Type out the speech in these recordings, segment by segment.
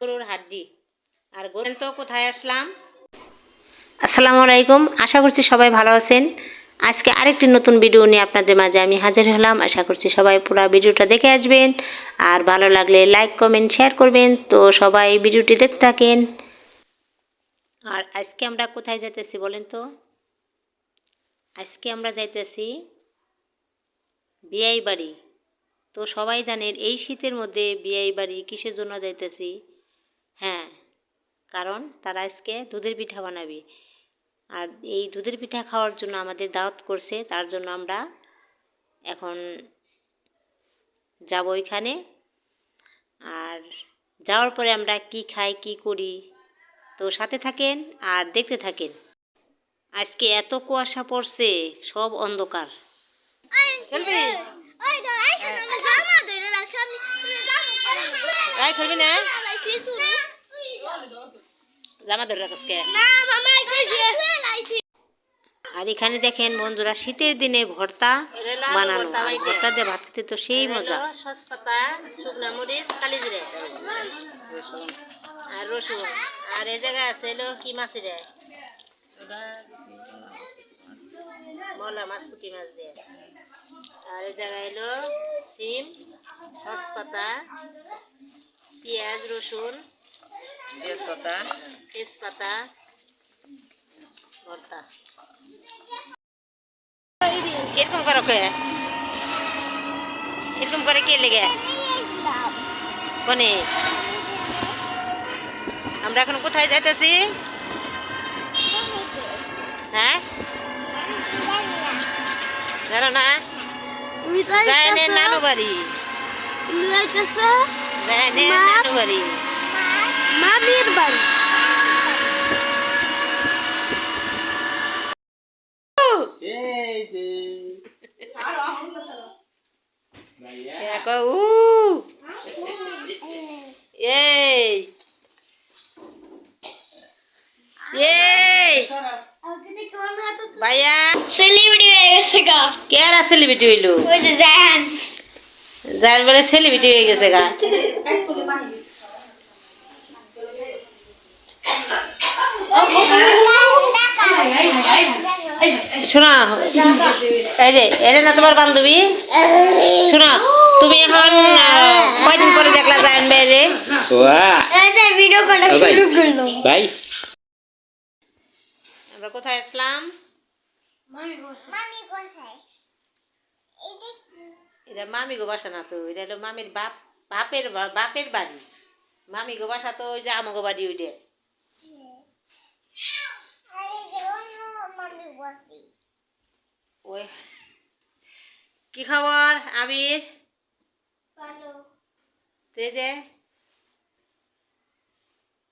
গরুর হাড্ডি। আর গরু তো কোথায় আসলাম? আসসালামু আলাইকুম। আশা করছি সবাই ভালো আছেন। আজকে আরেকটি নতুন ভিডিও নিয়ে আপনাদের মাঝে আমি হাজির হলাম। আশা করছি সবাই পুরো ভিডিওটা দেখে আসবেন। আর ভালো লাগলে লাইক কমেন্ট শেয়ার করবেন। তো সবাই ভিডিওটি দেখতে থাকেন। আর আজকে আমরা কোথায় যাইতেছি বলেন তো? আজকে আমরা যাইতেছি বিয়াই বাড়ি। তো সবাই জানেন এই শীতের মধ্যে বিয়াই বাড়ি কিসের জন্য যাইতেছি? হ্যাঁ কারণ তারা আজকে দুধের পিঠা বানাবে। আর এই দুধের পিঠা খাওয়ার জন্য আমাদের দাওয়াত করছে, তার জন্য আমরা এখন যাব ওইখানে আর যাওয়ার পরে আমরা কি খাই, কি করি, তো সাথে থাকেন আর দেখতে থাকেন। আজকে এত কুয়াশা পড়ছে, সব অন্ধকার। খেলবি? রাই খেলবি না? জামা ধরে রাখসকে আর এখানে দেখেন বন্ধুরা, শীতের দিনে ভর্তা বানানো। ভর্তা দিয়ে ভাত খেতে তো সেই মজা। মরিচ কালি জিরে আর আর এই জায়গায় আছে মাছ রে? মলা মাছ, পুঁটি মাছ দিয়ে। আর এই জায়গায় হলো সিম সসপাতা পেঁয়াজ রসুন তেজপাতা। তেজপাতা ভর্তা। এরকম করো কে? এরকম করে কে লেগে? কোনে আমরা এখন কোথায় যাইতেছি? হ্যাঁ? জানো না? জানে নানু বাড়ি জানে নানু বাড়ি মামির বাড়ি এই যে দেখো উ এই এই ভাইয়া সেলিব্রিটি হয়ে গেছে গা কে আর সেলিব্রিটি হইল? ওই যে জাহান। বলে সেলিব্রিটি হয়ে গেছে গা। শোনো এই যে এটা না তোমার বান্ধবী? শোনো তুমি এখন কয়দিন পরে দেখলা ভিডিও করল। ভাই। আমরা কোথায় আসলাম? মামি কোথায় মামি কোথায় এই দেখি এটা মামি গো বাসা না তো এটা হলো মামির বাপ বাপের বাপের বাড়ি। মামি গো বাসা তো ওই যে আমাগো বাড়ি ওইটা বসি ওই কি খবর আবির ভালো। তে যে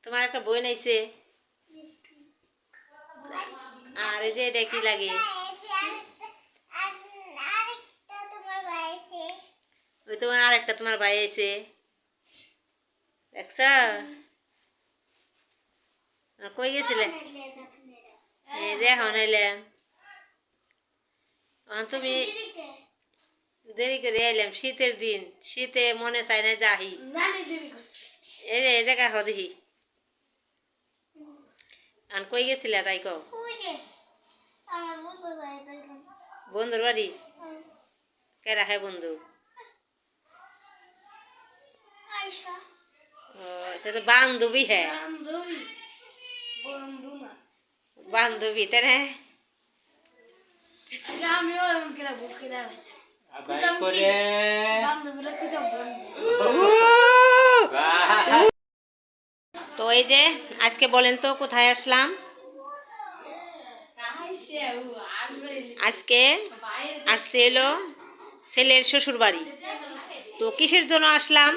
তোমার একটা বই নাইছে আর এই যে এটা কি লাগে? ওই তোমার আর একটা তোমার ভাই আইছে। দেখছ? আর কই গেছিলে? এই দেখো নাইলাম তুমি দেরি করে এলাম শীতের দিন। শীতে মনে চায় না যাহি। এই যে এই হ দেখি। আর কই গেছিলা তাই কও আমার বন্ধুর বাড়িতে গেলাম বন্ধুর বাড়ি? কে রাখে বন্ধু? এটা তো বান্ধবী হ্যাঁ। বান্ধবী। বন্ধু তাই না? আমিও এরকম কিনা কিনা করে তো এই যে আজকে বলেন তো কোথায় আসলাম? আজকে আসতে এলো ছেলের শ্বশুর বাড়ি তো কিসের জন্য আসলাম?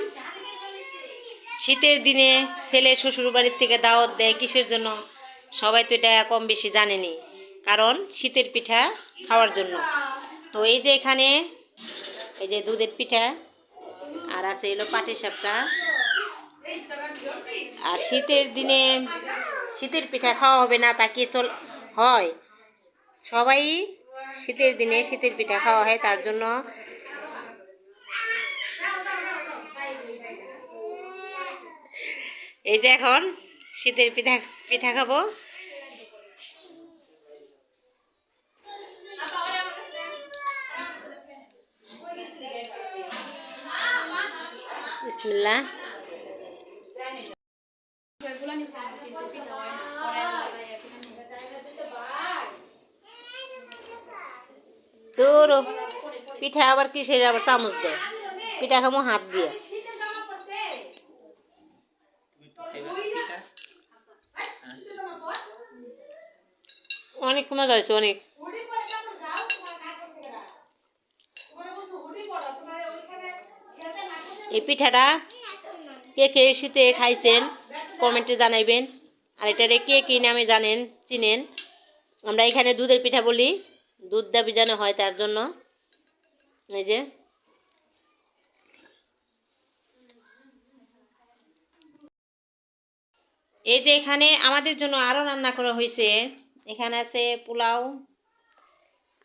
শীতের দিনে ছেলে শ্বশুর বাড়ির থেকে দাওয়াত দেয়, কিসের জন্য? সবাই তো এটা কম বেশি জানেনি, কারণ শীতের পিঠা খাওয়ার জন্য। তো এই যে এখানে, এই যে দুধের পিঠা, আর আছে এলো পাটি সাপটা। আর শীতের দিনে শীতের পিঠা খাওয়া হবে না, তা কি চল, হয়। সবাই শীতের দিনে শীতের পিঠা খাওয়া হয়, তার জন্য এই যে এখন শীতের পিঠা পিঠা খাব। বিসমিল্লা পিঠা আবার কিসের? আবার চামচ দেয় পিঠা খামো হাত দিয়ে। অনেক মজা হয়েছে, অনেক। এই পিঠাটা কে কে শীতে খাইছেন, কমেন্টে জানাইবেন। আর এটারে কে কী নামে জানেন, চিনেন? আমরা এখানে দুধের পিঠা বলি। দুধ দা ভিজানো হয় তার জন্য। এই যে। এই যে এখানে আমাদের জন্য আরও রান্না করা হয়েছে। এখানে আছে পোলাও,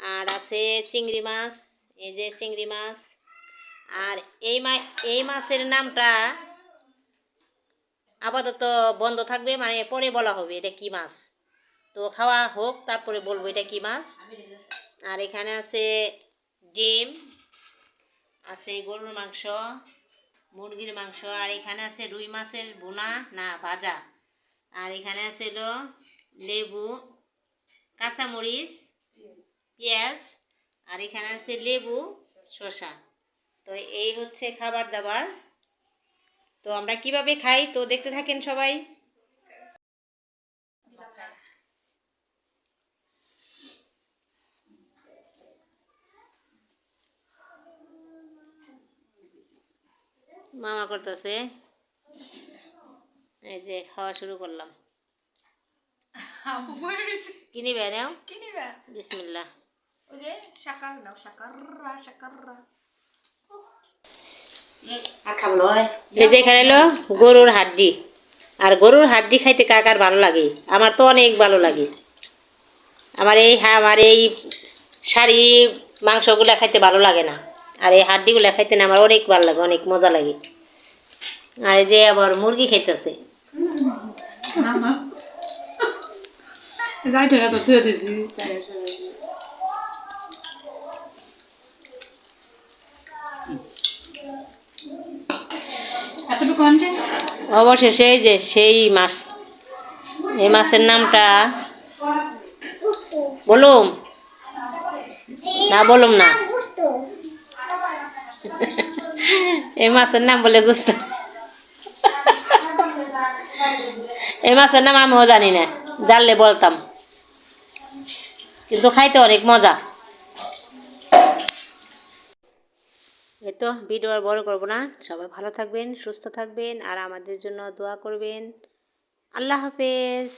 আর আছে চিংড়ি মাছ, এই যে চিংড়ি মাছ। আর এই মা এই মাছের নামটা আপাতত বন্ধ থাকবে মানে পরে বলা হবে এটা কি মাছ। তো খাওয়া হোক, তারপরে বলব এটা কি মাছ। আর এখানে আছে ডিম আছে গরুর মাংস, মুরগির মাংস, আর এখানে আছে রুই মাছের বোনা না, ভাজা। আর এখানে আছে লেবু, কাঁচামরিচ, পেঁয়াজ, আর এখানে আছে লেবু, শসা। তো এই হচ্ছে খাবার দাবার। তো আমরা কীভাবে খাই তো দেখতে থাকেন সবাই। মামা করতেছে। এই যে খাওয়া শুরু করলাম। কি নিবে নাও কি নিবে? বিসমিল্লাহ। ওই যে শাকার নাও শাকাররা শাকাররা এই যে এখানে এলো গরুর হাড্ডি। আর গরুর হাড্ডি খাইতে কাকার ভালো লাগে? আমার তো অনেক ভালো লাগে। আমার এই হ্যাঁ আমার এই শাড়ি মাংসগুলা খাইতে ভালো লাগে না। আর এই হাড্ডিগুলা খাইতে না আমার অনেক ভালো লাগে অনেক মজা লাগে। আর এই যে আবার মুরগি খাইতেছে। অবশেষে এই যে সেই মাছ। এই মাছের নামটা বলুম? না বলুম না? এই মাছের নাম বলে গুস্ত। এই মাছের নাম আমিও জানি না, জানলে বলতাম। কিন্তু খাইতে অনেক মজা। এই তো ভিডিও আর বড় করব না, সবাই ভালো থাকবেন, সুস্থ থাকবেন, আর আমাদের জন্য দোয়া করবেন। আল্লাহ হাফেজ।